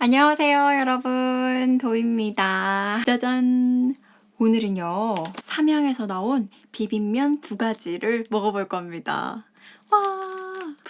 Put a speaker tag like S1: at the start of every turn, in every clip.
S1: 안녕하세요, 여러분. 도입니다. 짜잔. 오늘은요, 삼양에서 나온 비빔면 두 가지를 먹어볼 겁니다. 와.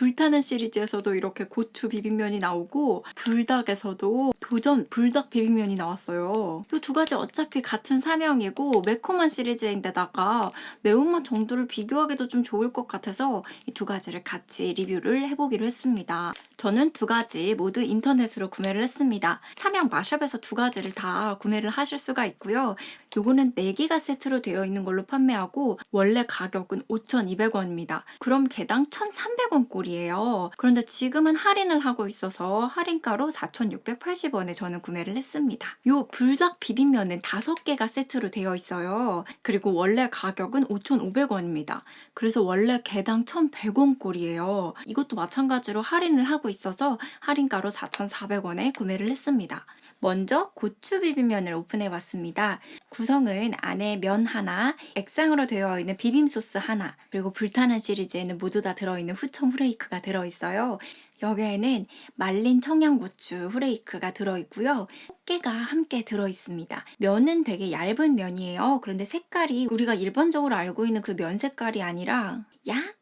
S1: 불타는 시리즈에서도 이렇게 고추 비빔면이 나오고 불닭에서도 도전 불닭 비빔면이 나왔어요. 이 두 가지 어차피 같은 사명이고 매콤한 시리즈인데다가 매운맛 정도를 비교하기도 좀 좋을 것 같아서 이 두 가지를 같이 리뷰를 해보기로 했습니다. 저는 두 가지 모두 인터넷으로 구매를 했습니다. 삼양 마샵에서 두 가지를 다 구매를 하실 수가 있고요. 요거는 4개가 세트로 되어 있는 걸로 판매하고 원래 가격은 5,200원입니다. 그럼 개당 1,300원 꼴이 에요. 그런데 지금은 할인을 하고 있어서 할인가로 4,680원에 저는 구매를 했습니다. 요 불닭 비빔면은 5개가 세트로 되어 있어요. 그리고 원래 가격은 5,500원입니다. 그래서 원래 개당 1,100원 꼴이에요. 이것도 마찬가지로 할인을 하고 있어서 할인가로 4,400원에 구매를 했습니다. 먼저 고추 비빔면을 오픈해 봤습니다. 구성은 안에 면 하나, 액상으로 되어 있는 비빔 소스 하나, 그리고 불타는 시리즈에는 모두 다 들어있는 후첨 후레이크가 들어있어요. 여기에는 말린 청양고추 후레이크가 들어있고요. 꽃게가 함께 들어있습니다. 면은 되게 얇은 면이에요. 그런데 색깔이 우리가 일반적으로 알고 있는 그 면 색깔이 아니라 약간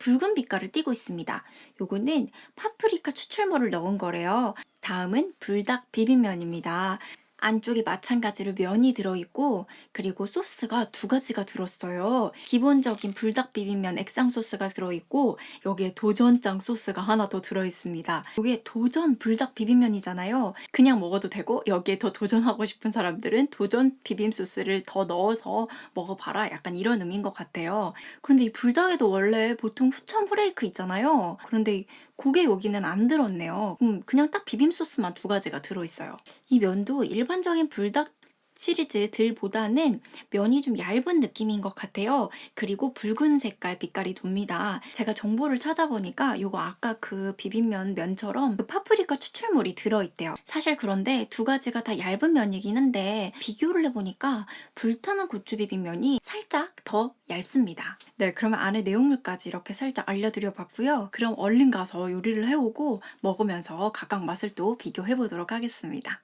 S1: 붉은 빛깔을 띠고 있습니다. 요거는 파프리카 추출물을 넣은 거래요. 다음은 불닭 비빔면입니다. 안쪽에 마찬가지로 면이 들어있고 그리고 소스가 두 가지가 들었어요. 기본적인 불닭 비빔면 액상 소스가 들어있고 여기에 도전장 소스가 하나 더 들어있습니다. 이게 도전 불닭 비빔면이잖아요. 그냥 먹어도 되고 여기에 더 도전하고 싶은 사람들은 도전 비빔 소스를 더 넣어서 먹어봐라 약간 이런 의미인 것 같아요. 그런데 이 불닭에도 원래 보통 후첨 프레이크 있잖아요. 그런데 그게 여기는 안 들었네요. 음, 그냥 딱 비빔 소스만 두 가지가 들어있어요. 이 면도 일반 적인 불닭 시리즈들보다는 면이 좀 얇은 느낌인 것 같아요. 그리고 붉은 색깔 빛깔이 돕니다. 제가 정보를 찾아보니까 이거 아까 그 비빔면 면처럼 그 파프리카 추출물이 들어있대요. 사실 그런데 두 가지가 다 얇은 면이긴 한데 비교를 해보니까 불타는 고추 비빔면이 살짝 더 얇습니다. 네, 그러면 안에 내용물까지 이렇게 살짝 알려드려 봤고요. 그럼 얼른 가서 요리를 해오고 먹으면서 각각 맛을 또 비교해 보도록 하겠습니다.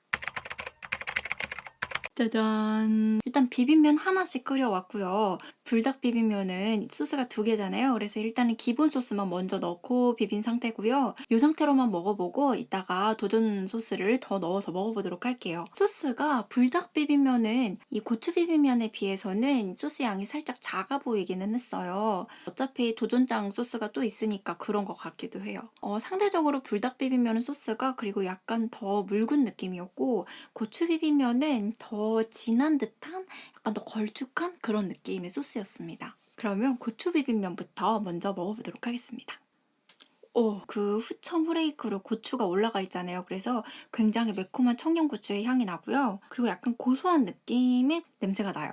S1: 짜잔. 일단 비빔면 하나씩 끓여왔고요. 불닭 비빔면은 소스가 두 개잖아요. 그래서 일단은 기본 소스만 먼저 넣고 비빈 상태고요. 이 상태로만 먹어보고 이따가 도전 소스를 더 넣어서 먹어보도록 할게요. 소스가 불닭 비빔면은 이 고추 비빔면에 비해서는 소스 양이 살짝 작아 보이기는 했어요. 어차피 도전장 소스가 또 있으니까 그런 것 같기도 해요. 어, 상대적으로 불닭 비빔면은 소스가 그리고 약간 더 묽은 느낌이었고 고추 비빔면은 더 진한 듯한 약간 더 걸쭉한 그런 느낌의 소스였습니다. 그러면 고추 비빔면부터 먼저 먹어보도록 하겠습니다. 오, 그 후첨 후레이크로 고추가 올라가 있잖아요. 그래서 굉장히 매콤한 청양고추의 향이 나고요. 그리고 약간 고소한 느낌의 냄새가 나요.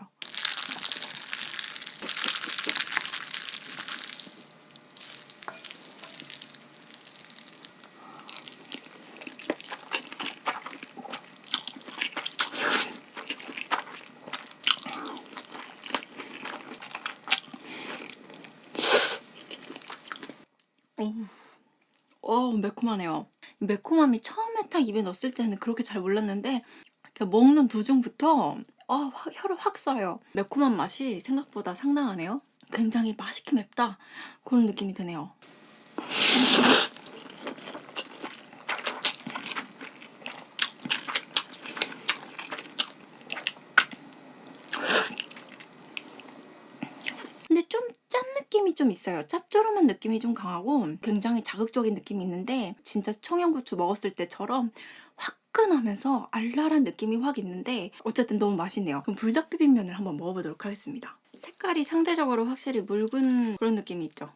S1: 어, 매콤하네요. 매콤함이 처음에 딱 입에 넣었을 때는 그렇게 잘 몰랐는데 먹는 도중부터 어, 확, 혀를 확 쏴요. 매콤한 맛이 생각보다 상당하네요. 굉장히 맛있게 맵다 그런 느낌이 드네요. 근데 좀 짠 느낌이 좀 있어요. 짭조름한 느낌이 좀 강하고 굉장히 자극적인 느낌이 있는데 진짜 청양고추 먹었을 때처럼 화끈하면서 알랄한 느낌이 확 있는데 어쨌든 너무 맛있네요. 그럼 불닭 비빔면을 한번 먹어보도록 하겠습니다. 색깔이 상대적으로 확실히 묽은 그런 느낌이 있죠.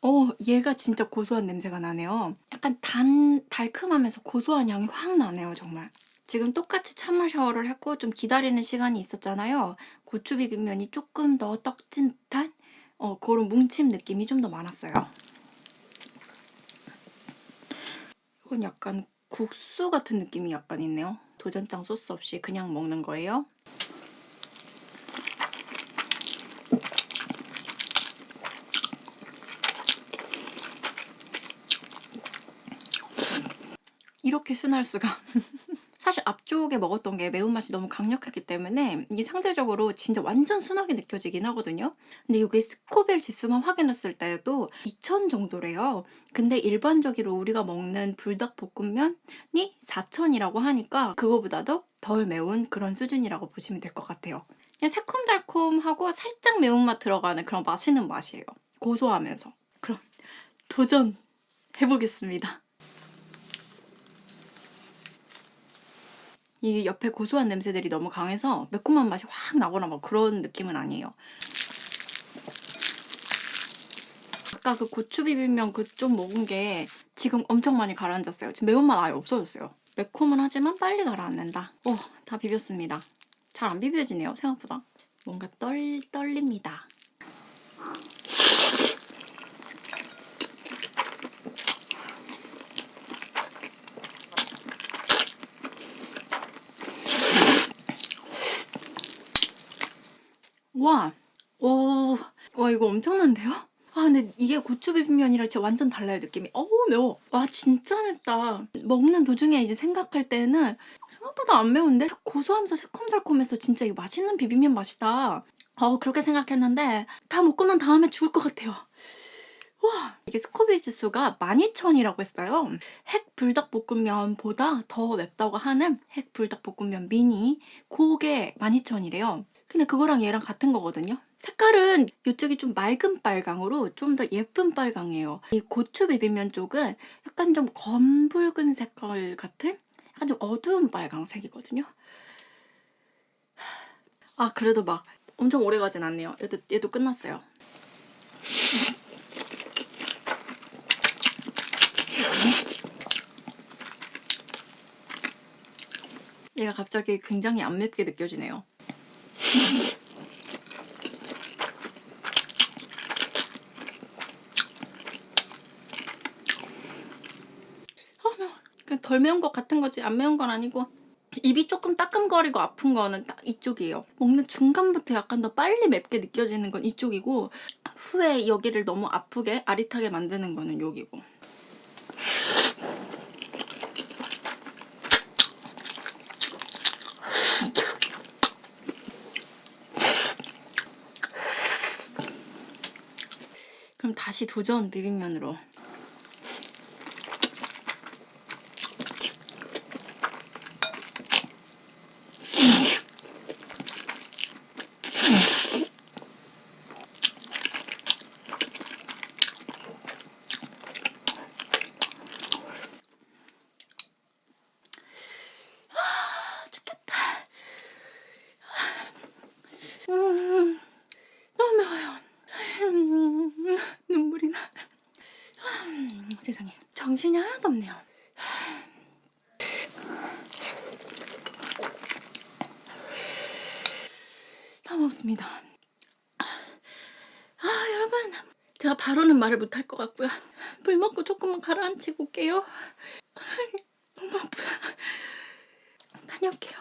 S1: 어, 얘가 진짜 고소한 냄새가 나네요. 약간 단, 달큼하면서 고소한 향이 확 나네요, 정말. 지금 똑같이 찬물 샤워를 했고 좀 기다리는 시간이 있었잖아요. 고추 비빔면이 조금 더 떡진 듯한 어, 그런 뭉침 느낌이 좀 더 많았어요. 이건 약간 국수 같은 느낌이 약간 있네요. 도전장 소스 없이 그냥 먹는 거예요. 이렇게 순할 수가. 사실 앞쪽에 먹었던 게 매운맛이 너무 강력했기 때문에 이게 상대적으로 진짜 완전 순하게 느껴지긴 하거든요. 근데 이게 스코빌 지수만 확인했을 때도 2000 정도래요. 근데 일반적으로 우리가 먹는 불닭볶음면이 4000이라고 하니까 그거보다도 덜 매운 그런 수준이라고 보시면 될 것 같아요. 그냥 새콤달콤하고 살짝 매운맛 들어가는 그런 맛있는 맛이에요. 고소하면서. 그럼 도전 해보겠습니다. 이 옆에 고소한 냄새들이 너무 강해서 매콤한 맛이 확 나거나 막 그런 느낌은 아니에요. 아까 그 고추 비빔면 그 좀 먹은 게 지금 엄청 많이 가라앉았어요. 지금 매운맛 아예 없어졌어요. 매콤은 하지만 빨리 가라앉는다. 오, 다 비볐습니다. 잘 안 비벼지네요, 생각보다. 뭔가 떨, 떨립니다. 와, 오, 와 이거 엄청난데요? 아 근데 이게 고추 비빔면이랑 진짜 완전 달라요 느낌이. 어우 매워. 와 진짜 맵다. 먹는 도중에 이제 생각할 때는 생각보다 안 매운데 고소하면서 새콤달콤해서 진짜 이거 맛있는 비빔면 맛이다. 어 그렇게 생각했는데 다 먹고 난 다음에 죽을 것 같아요. 와 이게 스코빌 지수가 12,000이라고 했어요. 핵 불닭볶음면보다 더 맵다고 하는 핵 불닭볶음면 미니 그게 12,000이래요. 근데 그거랑 얘랑 같은 거거든요. 색깔은 이쪽이 좀 맑은 빨강으로 좀 더 예쁜 빨강이에요. 이 고추 비빔면 쪽은 약간 좀 검붉은 색깔 같은 약간 좀 어두운 빨강색이거든요. 아 그래도 막 엄청 오래 가진 않네요. 얘도, 얘도 끝났어요. 얘가 갑자기 굉장히 안 맵게 느껴지네요. 그냥 덜 매운 것 같은 거지 안 매운 건 아니고 입이 조금 따끔거리고 아픈 거는 딱 이쪽이에요. 먹는 중간부터 약간 더 빨리 맵게 느껴지는 건 이쪽이고 후에 여기를 너무 아프게 아릿하게 만드는 거는 여기고. 그럼 다시 도전 비빔면으로. 아, 죽겠다. 음, 너무 매워요. 음, 눈물이 나. 음, 세상에. 정신이 하나도 없네요. 너무 없습니다. 아, 여러분. 제가 바로는 말을 못할 것 같고요. 물 먹고 조금만 가라앉히고 올게요. 너무 아프다. 다녀올게요.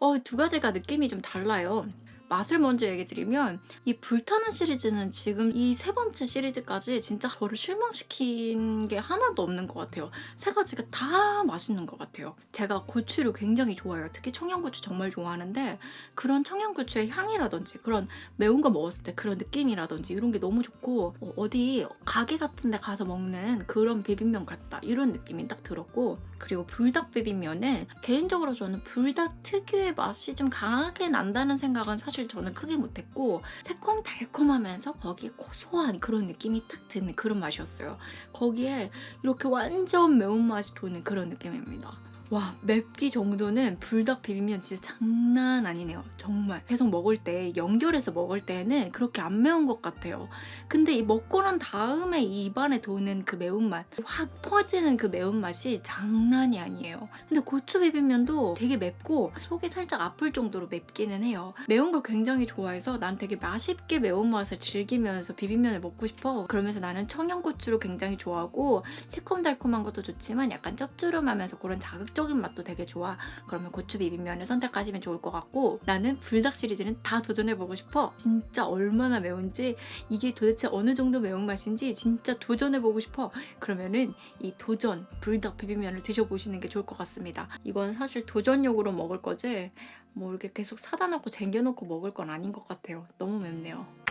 S1: 어, 두 가지가 느낌이 좀 달라요. 맛을 먼저 얘기 드리면 이 불타는 시리즈는 지금 이 세 번째 시리즈까지 진짜 저를 실망시킨 게 하나도 없는 것 같아요. 세 가지가 다 맛있는 것 같아요. 제가 고추를 굉장히 좋아해요. 특히 청양고추 정말 좋아하는데 그런 청양고추의 향이라든지 그런 매운 거 먹었을 때 그런 느낌이라든지 이런 게 너무 좋고 어, 어디 가게 같은 데 가서 먹는 그런 비빔면 같다 이런 느낌이 딱 들었고 그리고 불닭 비빔면은 개인적으로 저는 불닭 특유의 맛이 좀 강하게 난다는 생각은 사실 저는 크게 못했고 새콤달콤하면서 거기에 고소한 그런 느낌이 딱 드는 그런 맛이었어요. 거기에 이렇게 완전 매운맛이 도는 그런 느낌입니다. 와 맵기 정도는 불닭 비빔면 진짜 장난 아니네요. 정말. 계속 먹을 때 연결해서 먹을 때는 그렇게 안 매운 것 같아요. 근데 이 먹고 난 다음에 이 입안에 도는 그 매운맛 확 퍼지는 그 매운맛이 장난이 아니에요. 근데 고추 비빔면도 되게 맵고 속이 살짝 아플 정도로 맵기는 해요. 매운 걸 굉장히 좋아해서 난 되게 맛있게 매운맛을 즐기면서 비빔면을 먹고 싶어. 그러면서 나는 청양고추를 굉장히 좋아하고 새콤달콤한 것도 좋지만 약간 짭조름하면서 그런 자극 자극적인 맛도 되게 좋아. 그러면 고추 비빔면을 선택하시면 좋을 것 같고 나는 불닭 시리즈는 다 도전해보고 싶어. 진짜 얼마나 매운지 이게 도대체 어느 정도 매운맛인지 진짜 도전해보고 싶어. 그러면은 이 도전 불닭 비빔면을 드셔보시는 게 좋을 것 같습니다. 이건 사실 도전용으로 먹을 거지 뭐 이렇게 계속 사다 놓고 쟁겨놓고 먹을 건 아닌 것 같아요. 너무 맵네요.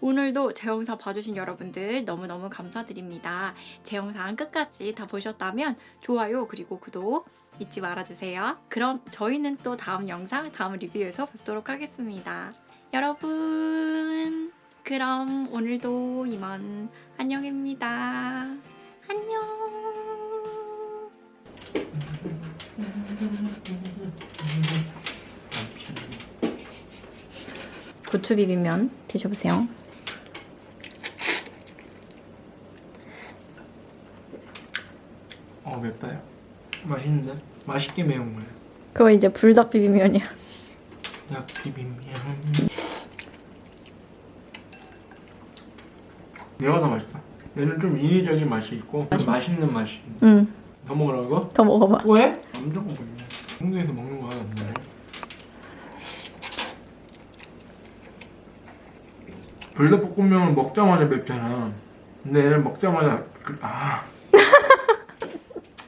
S1: 오늘도 제 영상 봐주신 여러분들 너무너무 감사드립니다. 제 영상 끝까지 다 보셨다면 좋아요 그리고 구독 잊지 말아주세요. 그럼 저희는 또 다음 영상, 다음 리뷰에서 뵙도록 하겠습니다. 여러분, 그럼 오늘도 이만 안녕입니다. 안녕. 고추 비빔면 드셔보세요.
S2: 어 맵다요? 맛있게 매운 거예요.
S1: 그거 이제 불닭 비빔면이야.
S2: 약 비빔면. 얘가 더 맛있다. 얘는 좀 인위적인 맛이 있고 맛있는 맛이.
S1: 응,
S2: 더 먹으라고?
S1: 더 먹어봐.
S2: 왜? 남자가 뭐 있냐? 홍대에서 먹는 거 하나 안 나네. 불닭 볶음면은 먹자마자 맵잖아. 근데 얘는 먹자마자 그- 아